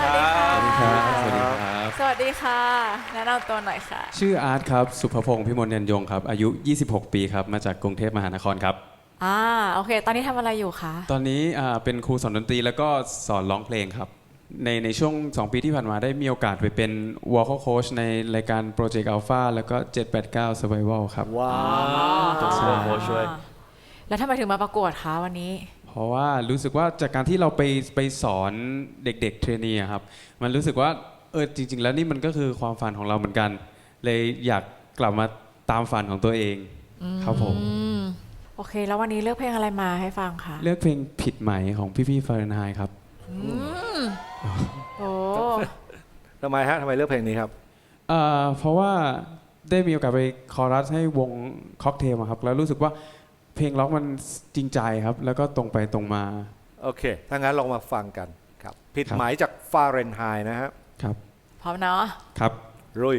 สวัสดีค่ะสวัสดีครับ สวัสดีครับ สวัสดีค่ะ แนะนำตัวหน่อยค่ะ ชื่ออาร์ตครับ สุภพงศ์พิมลยันยงครับ อายุ 26 ปีครับ มาจากกรุงเทพมหานครครับ อ่า โอเค ตอนนี้ทำอะไรอยู่คะ ตอนนี้อ่าเป็นครูสอนดนตรีแล้วก็สอนร้องเพลงครับ ในในช่วง 2 ปีที่ผ่านมาได้มีโอกาสไปเป็น vocal coach ในรายการ Project Alpha แล้วก็ 789 Survival ครับ ว้าวตัวช่วยโค้ชช่วยแล้วทำไมถึงมาประกวดคะวันนี้ เพราะว่ารู้สึกว่าจากการที่เราไปไปสอนเด็กๆเทรนนีอะครับมันรู้สึกว่าเออจริง ๆ แล้วนี่มันก็คือความฝันของเราเหมือนกัน เลยอยากกลับมาตามฝันของตัวเองครับผมอืมโอเค แล้ววันนี้เลือกเพลงอะไรมาให้ฟังคะเลือกเพลงผิดไหมของพี่ๆฟาเรนไฮครับโอ้ทำไมฮะทำไมเลือกเพลงนี้ครับเอ่อเพราะว่าได้มีโอกาสไปคอรัสให้วงค็อกเทลครับแล้วรู้สึกว่า เพลงร็อกมันจริงใจครับ แล้วก็ตรงไปตรงมา โอเค ถ้างั้นลองมาฟังกันครับ ผิดครับ หมายจากฟาเรนไฮน์นะฮะ ครับ พร้อมเนาะ ครับ รุย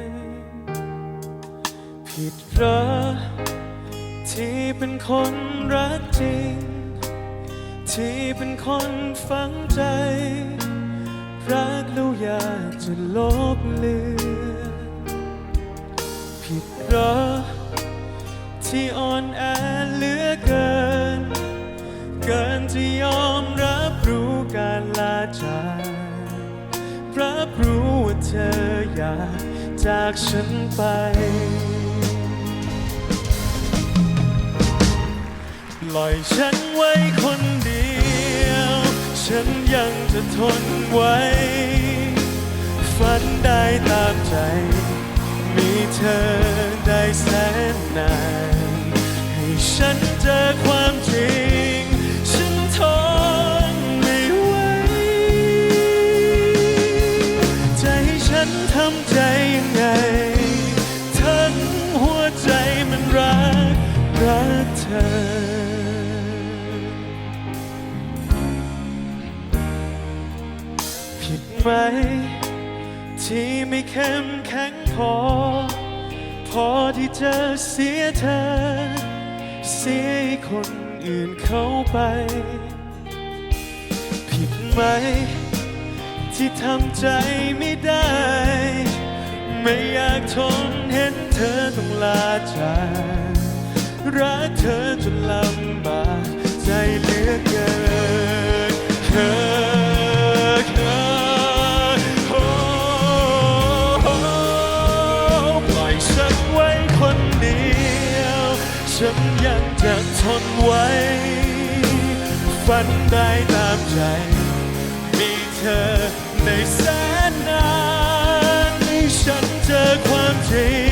ผิดหรอที่เป็นคนรักจริง ที่เป็นคนฝังใจ รักแล้วอยากจะลบเลือนผิดหรอที่อ่อนแอเหลือเกิน เกินจะยอมรับรู้การลาจากรับรู้ว่าเธออยากจากฉันไป ล่อยฉันไว้คนเดียว ฉันยังจะทนไว้ ฝันได้ตามใจ มีเธอได้แสนนาน ให้ฉันเจอความจริง ฉันทนไม่ไหวให้ฉันทำใจยังไง ทั้งหัวใจมันรักรักเธอ ไหม ที่ไม่เข้มแข็งพอ พอที่จะเสียเธอ เสียคนอื่นเข้าไป ผิดไหม ที่ทำใจไม่ได้ ไม่อยากทนเห็นเธอต้องลาจากรักเธอจนลำบาก ทนไว้ ฝันได้ตามใจ มีเธอในแสนนานให้ฉันเจอความจริง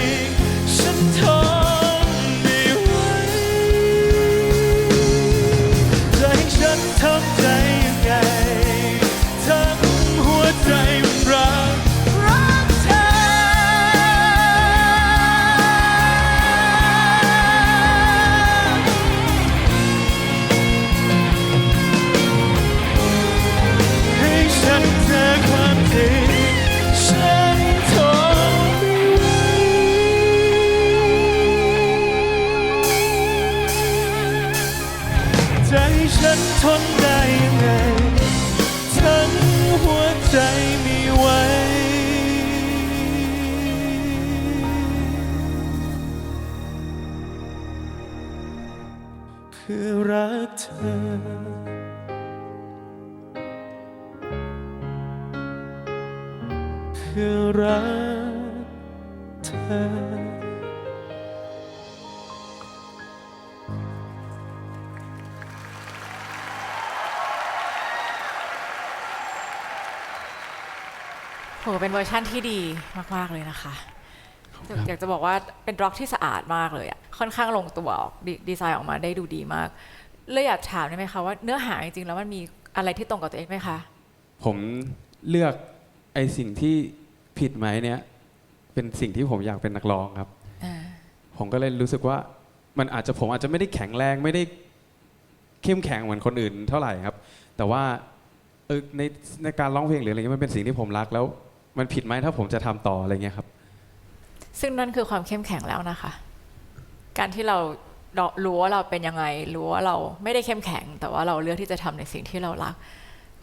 เพื่อรักเธอเพื่อรักเธอ โห เป็นเวอร์ชั่นที่ดีมาก ๆ เลยนะคะ อยากจะบอกว่าเป็นร็อกที่สะอาดมากเลยอะค่อนข้างลงตัวออกดีดีไซน์ออกมาได้ดูดีมากเลยอยากถามได้ไหมคะว่าเนื้อหาจริงๆแล้วมันมีอะไรที่ตรงกับตัวเองไหมคะ ผมเลือกไอสิ่งที่ผิดไหมเนี่ยเป็นสิ่งที่ผมอยากเป็นนักร้องครับอ่าผมก็เลยรู้สึกว่ามันอาจจะผมอาจจะไม่ได้แข็งแรงไม่ได้เข้มแข็งเหมือนคนอื่นเท่าไหร่ครับ แต่ว่าเออในในการร้องเพลงหรืออะไรเงี้ยมันเป็นสิ่งที่ผมรักแล้ว มันผิดไหมถ้าผมจะทำต่ออะไรเงี้ยครับ ซึ่งนั่นคือความเข้มแข็งแล้วนะคะ การที่เราเรารู้ว่าเราเป็นยังไง รู้ว่าเราไม่ได้เข้มแข็ง แต่ว่าเราเลือกที่จะทำในสิ่งที่เรารัก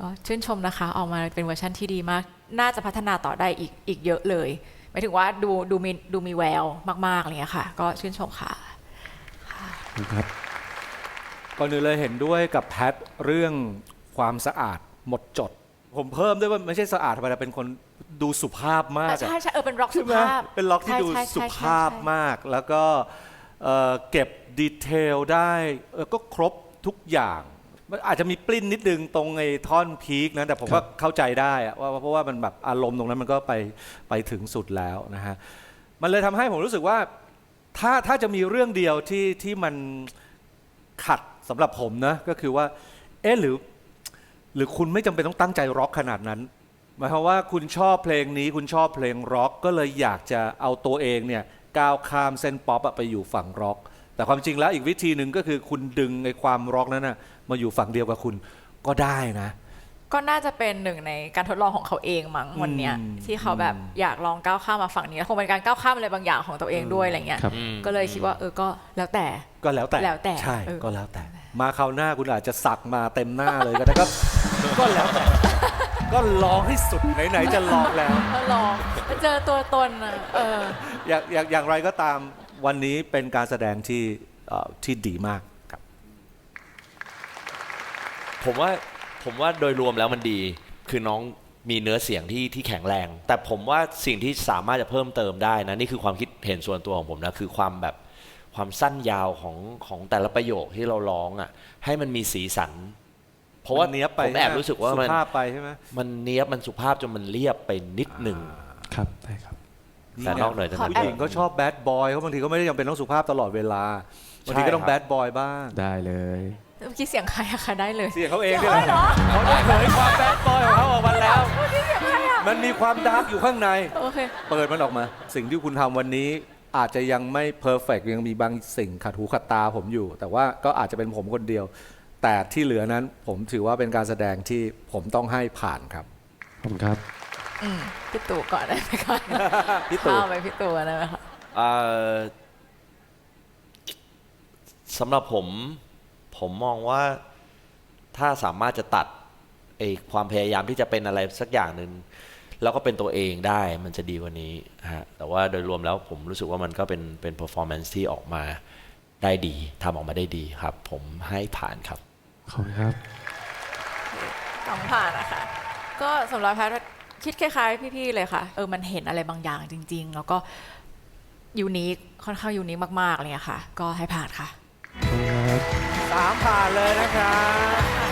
ก็ชื่นชมนะคะ ออกมาเป็นเวอร์ชันที่ดีมาก น่าจะพัฒนาต่อได้อีกอีกเยอะเลยหมายถึงว่าดูดูมีดูมีแววมากๆอะไรเงี้ยค่ะ ก็ชื่นชมค่ะครับก่อนอื่นเลยเห็นด้วยกับแพทเรื่องความสะอาดหมดจด ผมเพิ่มด้วยว่าไม่ใช่สะอาดธรรมดาเป็นคน ดูสุภาพมากอะใช่ใช่เออเป็นร็อกสุใช่ไหมภาพเป็นล็อกที่ใช่ดูใช่สุใช่ภาพใช่ มาก แล้วก็เอ่อเก็บดีเทลได้เออก็ครบทุกอย่างมันอาจจะมีปลิ้นนิดนึงตรงไอ้ท่อนพีคนะแต่ผมครัก็บเข้าใจได้อะว่าเพราะว่ามันแบบอารมณ์ตรงนั้นมันก็ไปไปถึงสุดแล้วนะฮะมันเลยทำให้ผมรู้สึกว่าถ้าถ้าจะมีเรื่องเดียวที่ที่มันขัดสำหรับผมนะก็คือว่าเอ๊ะหรือ หรือคุณไม่จำเป็นต้องตั้งใจร็อกขนาดนั้น หมายความว่าคุณชอบเพลงนี้คุณชอบเพลงร็อกก็เลยอยากจะเอาตัวเองเนี่ยก้าวข้ามเส้นป๊อปอะไปอยู่ฝั่งร็อก แต่ความจริงแล้วอีกวิธีหนึ่งก็คือคุณดึงในความร็อกนั้นนะมาอยู่ฝั่งเดียวกับคุณก็ได้นะ ก็น่าจะเป็นหนึ่งในการทดลองของเขาเองมั้งวันเนี้ยอืมที่เขาแบบอยากลองก้าวข้ามมาฝั่งนี้แล้วคงเป็นการก้าวข้ามอะไรบางอย่างของตัวเองด้วยอะไรเงี้ยครับ ก็เลยคิดว่าเออก็แล้วแต่ ก็แล้วแต่แล้วแต่ใช่เออ ก็แล้วแต่ มาคราวหน้าคุณอาจจะสักมาเต็มหน้าเลยก็ได้ก็ก็แล้วแต่ ก็ลองให้สุดไหนๆจะลองแล้วก็ลองเจอตัวตนอะเออ อย่างอย่างอย่างไรก็ตามวันนี้เป็นการแสดงที่เอ่อที่ดีมากครับ ผมว่าผมว่าโดยรวมแล้วมันดี คือน้องมีเนื้อเสียงที่ที่แข็งแรง แต่ผมว่าสิ่งที่สามารถจะเพิ่มเติมได้นะ นี่คือความคิดเห็นส่วนตัวของผมนะ คือความแบบความสั้นยาวของของแต่ละประโยคที่เราร้องอะให้มันมีสีสัน เพราะว่ามันเนี้ยบไปผมแอบรู้สึกว่ามันสุภาพไปใช่ไหมมันเนี้ยบมันสุภาพจนมันเรียบไปนิดหนึ่งครับได้ครับแต่นอกเหนือจากนั้นผู้หญิงก็ชอบแบดบอยเขาบางทีก็ไม่ได้จำเป็นต้องสุภาพตลอดเวลาบางทีก็ต้องใช่แบครับดบอยบ้างได้เลยเมื่อกี้เสียงใครอะคะได้เลย เสียงเขาเองนี่แหละเขาได้เผยความแบดบอยของเขาออกมาแล้ว มันมีความดาร์กอยู่ข้างในโอเคเปิดมันออกมา สิ่งที่คุณทำวันนี้อาจจะยังไม่เพอร์เฟกยังมีบางสิ่งขัดหูขัดตาผมอยู่ แต่ว่าก็อาจจะเป็นผมคนเดียว แต่ที่เหลือนั้นผมถือว่าเป็นการแสดงที่ผมต้องให้ผ่านครับขอบคุณครับ อืมพี่ตู่ก่อนได้ไหมคะพี่ตู่ข้ามไปพี่ตู่ได้ไหมคะเอ่อสำหรับผมผมมองว่าถ้าสามารถจะตัดไอ้ความพยายามที่จะเป็นอะไรสักอย่างหนึ่งแล้วก็เป็นตัวเองได้มันจะดีกว่านี้ฮะแต่ว่าโดยรวมแล้วผมรู้สึกว่ามันก็เป็นเป็น performance ที่ออกมาได้ดีทำออกมาได้ดีครับ ผมให้ผ่านครับ ขอบคุณครับสองผ่านนะคะ ก็สำหรับแพทย์คิดคล้ายๆ พี่ๆเลยค่ะ เออมันเห็นอะไรบางอย่างจริง ๆ แล้วก็ยูนิคค่อนข้างยูนิคมากๆอะไรเลยค่ะ ก็ให้ผ่านค่ะ ขอบคุณครับ สามผ่านเลยนะครับ